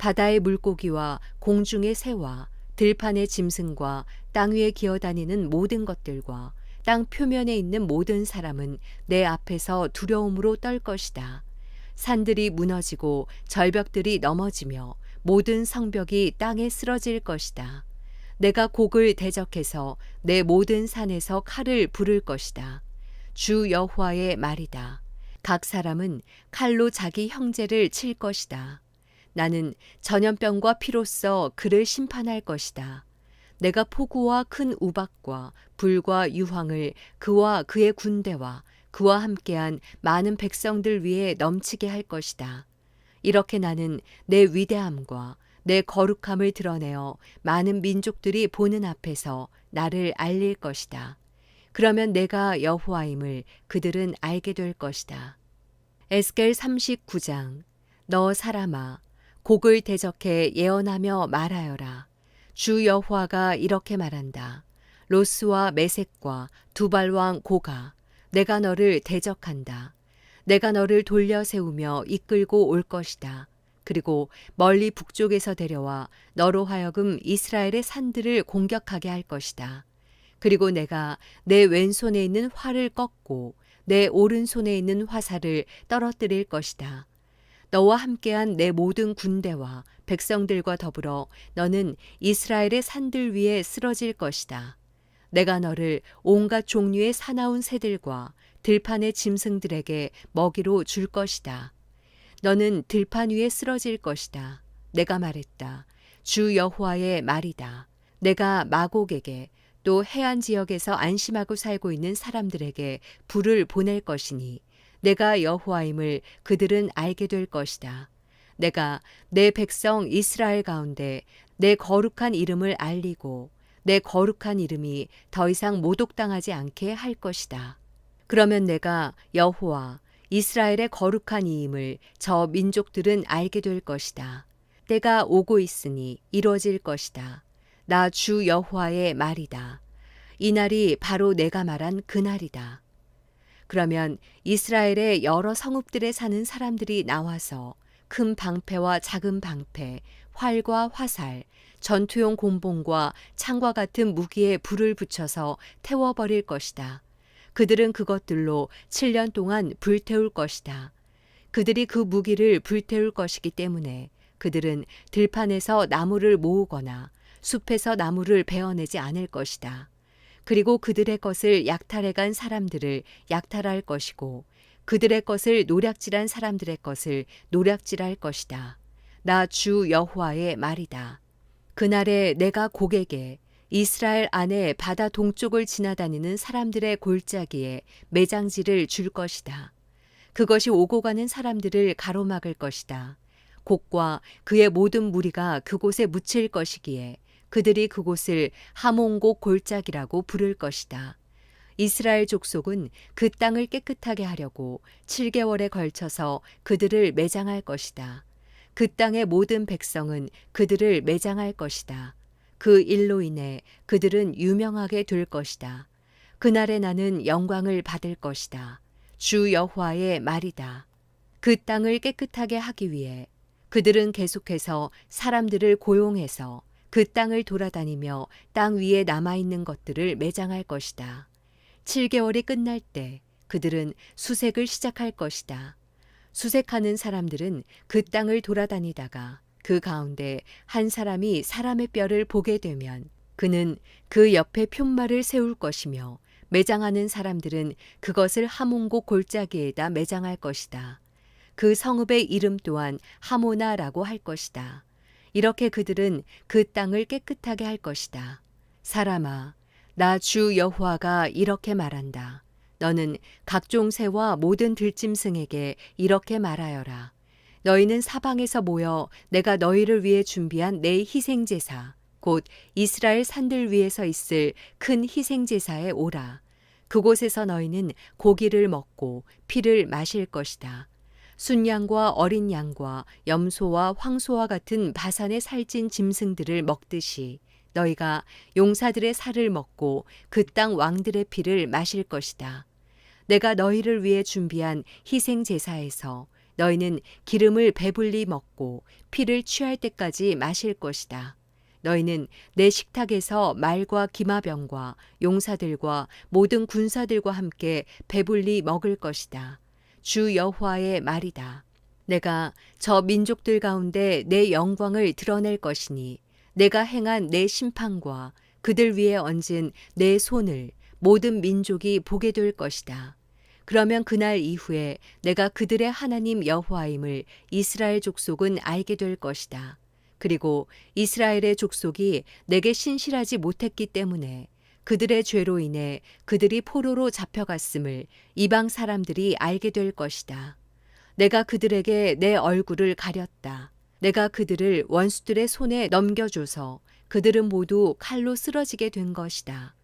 바다의 물고기와 공중의 새와 들판의 짐승과 땅 위에 기어다니는 모든 것들과 땅 표면에 있는 모든 사람은 내 앞에서 두려움으로 떨 것이다. 산들이 무너지고 절벽들이 넘어지며 모든 성벽이 땅에 쓰러질 것이다. 내가 곡을 대적해서 내 모든 산에서 칼을 부를 것이다. 주 여호와의 말이다. 각 사람은 칼로 자기 형제를 칠 것이다. 나는 전염병과 피로써 그를 심판할 것이다. 내가 폭우와 큰 우박과 불과 유황을 그와 그의 군대와 그와 함께한 많은 백성들 위에 넘치게 할 것이다. 이렇게 나는 내 위대함과 내 거룩함을 드러내어 많은 민족들이 보는 앞에서 나를 알릴 것이다. 그러면 내가 여호와임을 그들은 알게 될 것이다. 에스겔 39장 너 사람아 곡을 대적해 예언하며 말하여라. 주 여호와가 이렇게 말한다. 로스와 메색과 두발왕 고가 내가 너를 대적한다. 내가 너를 돌려 세우며 이끌고 올 것이다. 그리고 멀리 북쪽에서 데려와 너로 하여금 이스라엘의 산들을 공격하게 할 것이다. 그리고 내가 내 왼손에 있는 활을 꺾고 내 오른손에 있는 화살을 떨어뜨릴 것이다. 너와 함께한 내 모든 군대와 백성들과 더불어 너는 이스라엘의 산들 위에 쓰러질 것이다. 내가 너를 온갖 종류의 사나운 새들과 들판의 짐승들에게 먹이로 줄 것이다. 너는 들판 위에 쓰러질 것이다. 내가 말했다. 주 여호와의 말이다. 내가 마곡에게 또 해안 지역에서 안심하고 살고 있는 사람들에게 불을 보낼 것이니 내가 여호와임을 그들은 알게 될 것이다. 내가 내 백성 이스라엘 가운데 내 거룩한 이름을 알리고 내 거룩한 이름이 더 이상 모독당하지 않게 할 것이다. 그러면 내가 여호와 이스라엘의 거룩한 이임을 저 민족들은 알게 될 것이다. 때가 오고 있으니 이루어질 것이다. 나 주 여호와의 말이다. 이 날이 바로 내가 말한 그 날이다. 그러면 이스라엘의 여러 성읍들에 사는 사람들이 나와서 큰 방패와 작은 방패, 활과 화살, 전투용 곤봉과 창과 같은 무기에 불을 붙여서 태워버릴 것이다. 그들은 그것들로 7년 동안 불태울 것이다. 그들이 그 무기를 불태울 것이기 때문에 그들은 들판에서 나무를 모으거나 숲에서 나무를 베어내지 않을 것이다. 그리고 그들의 것을 약탈해 간 사람들을 약탈할 것이고 그들의 것을 노략질한 사람들의 것을 노략질할 것이다. 나 주 여호와의 말이다. 그날에 내가 곡에게 이스라엘 안에 바다 동쪽을 지나다니는 사람들의 골짜기에 매장지를 줄 것이다. 그것이 오고 가는 사람들을 가로막을 것이다. 곡과 그의 모든 무리가 그곳에 묻힐 것이기에 그들이 그곳을 하몬곡 골짜기라고 부를 것이다. 이스라엘 족속은 그 땅을 깨끗하게 하려고 7개월에 걸쳐서 그들을 매장할 것이다. 그 땅의 모든 백성은 그들을 매장할 것이다. 그 일로 인해 그들은 유명하게 될 것이다. 그날에 나는 영광을 받을 것이다. 주 여호와의 말이다. 그 땅을 깨끗하게 하기 위해 그들은 계속해서 사람들을 고용해서 그 땅을 돌아다니며 땅 위에 남아있는 것들을 매장할 것이다. 7개월이 끝날 때 그들은 수색을 시작할 것이다. 수색하는 사람들은 그 땅을 돌아다니다가 그 가운데 한 사람이 사람의 뼈를 보게 되면 그는 그 옆에 푯말을 세울 것이며 매장하는 사람들은 그것을 하몬고 골짜기에다 매장할 것이다. 그 성읍의 이름 또한 하모나라고 할 것이다. 이렇게 그들은 그 땅을 깨끗하게 할 것이다. 사람아, 나 주 여호와가 이렇게 말한다. 너는 각종 새와 모든 들짐승에게 이렇게 말하여라. 너희는 사방에서 모여 내가 너희를 위해 준비한 내 희생 제사 곧 이스라엘 산들 위에서 있을 큰 희생 제사에 오라. 그곳에서 너희는 고기를 먹고 피를 마실 것이다. 순양과 어린 양과 염소와 황소와 같은 바산에 살찐 짐승들을 먹듯이 너희가 용사들의 살을 먹고 그 땅 왕들의 피를 마실 것이다. 내가 너희를 위해 준비한 희생 제사에서 너희는 기름을 배불리 먹고 피를 취할 때까지 마실 것이다. 너희는 내 식탁에서 말과 기마병과 용사들과 모든 군사들과 함께 배불리 먹을 것이다. 주 여호와의 말이다. 내가 저 민족들 가운데 내 영광을 드러낼 것이니 내가 행한 내 심판과 그들 위에 얹은 내 손을 모든 민족이 보게 될 것이다. 그러면 그날 이후에 내가 그들의 하나님 여호와임을 이스라엘 족속은 알게 될 것이다. 그리고 이스라엘의 족속이 내게 신실하지 못했기 때문에 그들의 죄로 인해 그들이 포로로 잡혀갔음을 이방 사람들이 알게 될 것이다. 내가 그들에게 내 얼굴을 가렸다. 내가 그들을 원수들의 손에 넘겨줘서 그들은 모두 칼로 쓰러지게 된 것이다.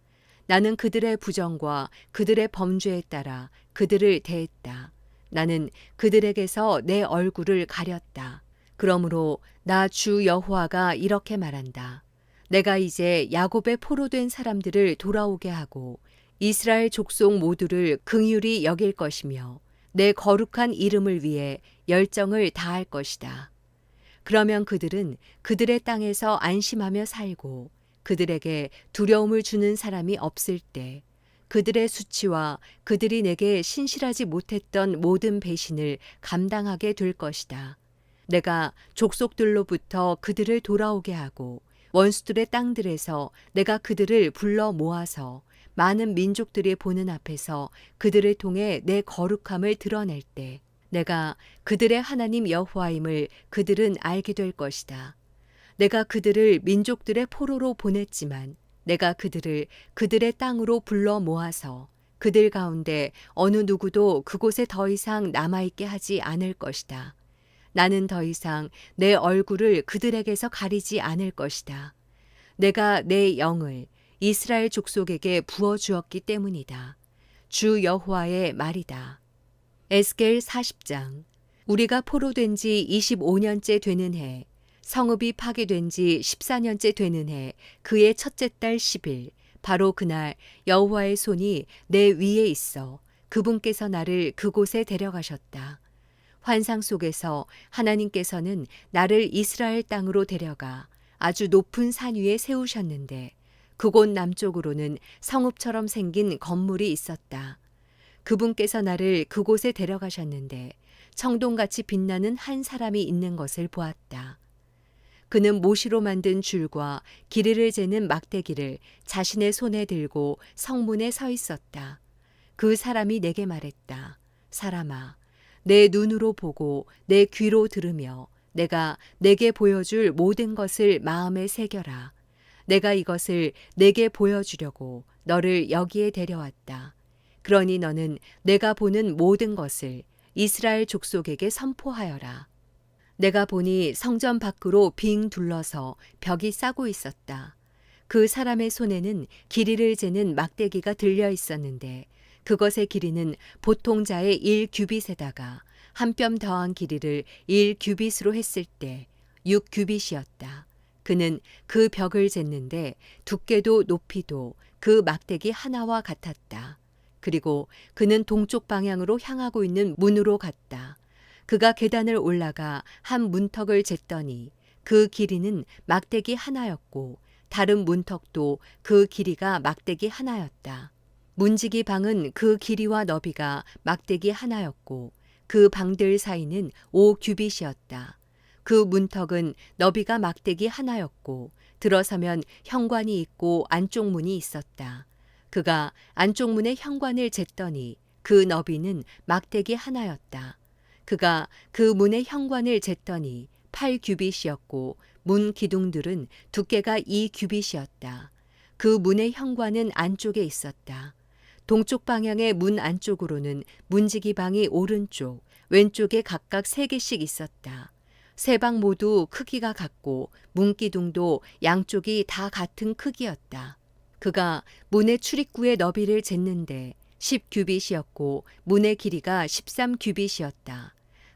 나는 그들의 부정과 그들의 범죄에 따라 그들을 대했다. 나는 그들에게서 내 얼굴을 가렸다. 그러므로 나 주 여호와가 이렇게 말한다. 내가 이제 야곱의 포로 된 사람들을 돌아오게 하고 이스라엘 족속 모두를 긍휼히 여길 것이며 내 거룩한 이름을 위해 열정을 다할 것이다. 그러면 그들은 그들의 땅에서 안심하며 살고 그들에게 두려움을 주는 사람이 없을 때 그들의 수치와 그들이 내게 신실하지 못했던 모든 배신을 감당하게 될 것이다. 내가 족속들로부터 그들을 돌아오게 하고 원수들의 땅들에서 내가 그들을 불러 모아서 많은 민족들이 보는 앞에서 그들을 통해 내 거룩함을 드러낼 때 내가 그들의 하나님 여호와임을 그들은 알게 될 것이다. 내가 그들을 민족들의 포로로 보냈지만 내가 그들을 그들의 땅으로 불러 모아서 그들 가운데 어느 누구도 그곳에 더 이상 남아있게 하지 않을 것이다. 나는 더 이상 내 얼굴을 그들에게서 가리지 않을 것이다. 내가 내 영을 이스라엘 족속에게 부어 주었기 때문이다. 주 여호와의 말이다. 에스겔 40장 우리가 포로된 지 25년째 되는 해 성읍이 파괴된 지 14년째 되는 해 그의 첫째 달 10일 바로 그날 여호와의 손이 내 위에 있어 그분께서 나를 그곳에 데려가셨다. 환상 속에서 하나님께서는 나를 이스라엘 땅으로 데려가 아주 높은 산 위에 세우셨는데 그곳 남쪽으로는 성읍처럼 생긴 건물이 있었다. 그분께서 나를 그곳에 데려가셨는데 청동같이 빛나는 한 사람이 있는 것을 보았다. 그는 모시로 만든 줄과 길이를 재는 막대기를 자신의 손에 들고 성문에 서 있었다. 그 사람이 내게 말했다. 사람아, 내 눈으로 보고 내 귀로 들으며 내가 내게 보여줄 모든 것을 마음에 새겨라. 내가 이것을 내게 보여주려고 너를 여기에 데려왔다. 그러니 너는 내가 보는 모든 것을 이스라엘 족속에게 선포하여라. 내가 보니 성전 밖으로 빙 둘러서 벽이 싸고 있었다. 그 사람의 손에는 길이를 재는 막대기가 들려 있었는데 그것의 길이는 보통 자의 1규빗에다가 한 뼘 더한 길이를 1규빗으로 했을 때 6규빗이었다. 그는 그 벽을 쟀는데 두께도 높이도 그 막대기 하나와 같았다. 그리고 그는 동쪽 방향으로 향하고 있는 문으로 갔다. 그가 계단을 올라가 한 문턱을 쟀더니 그 길이는 막대기 하나였고 다른 문턱도 그 길이가 막대기 하나였다. 문지기 방은 그 길이와 너비가 막대기 하나였고 그 방들 사이는 5규빗이었다. 그 문턱은 너비가 막대기 하나였고 들어서면 현관이 있고 안쪽 문이 있었다. 그가 안쪽 문의 현관을 쟀더니 그 너비는 막대기 하나였다. 그가 그 문의 현관을 쟀더니 8규빗이었고 문 기둥들은 두께가 2규빗이었다. 그 문의 현관은 안쪽에 있었다. 동쪽 방향의 문 안쪽으로는 문지기 방이 오른쪽, 왼쪽에 각각 세 개씩 있었다. 세 방 모두 크기가 같고 문기둥도 양쪽이 다 같은 크기였다. 그가 문의 출입구의 너비를 쟀는데 10규빗이었고 문의 길이가 13규빗이었다.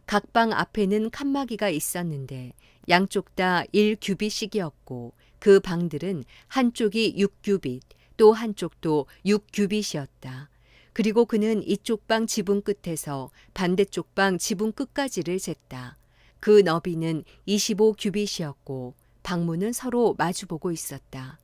각 방 앞에는 칸막이가 있었는데 양쪽 다 1규빗씩이었고 그 방들은 한쪽이 6규빗, 또 한쪽도 6규빗이었다. 그리고 그는 이쪽 방 지붕 끝에서 반대쪽 방 지붕 끝까지를 쟀다. 그 너비는 25 규빗이었고 방문은 서로 마주보고 있었다.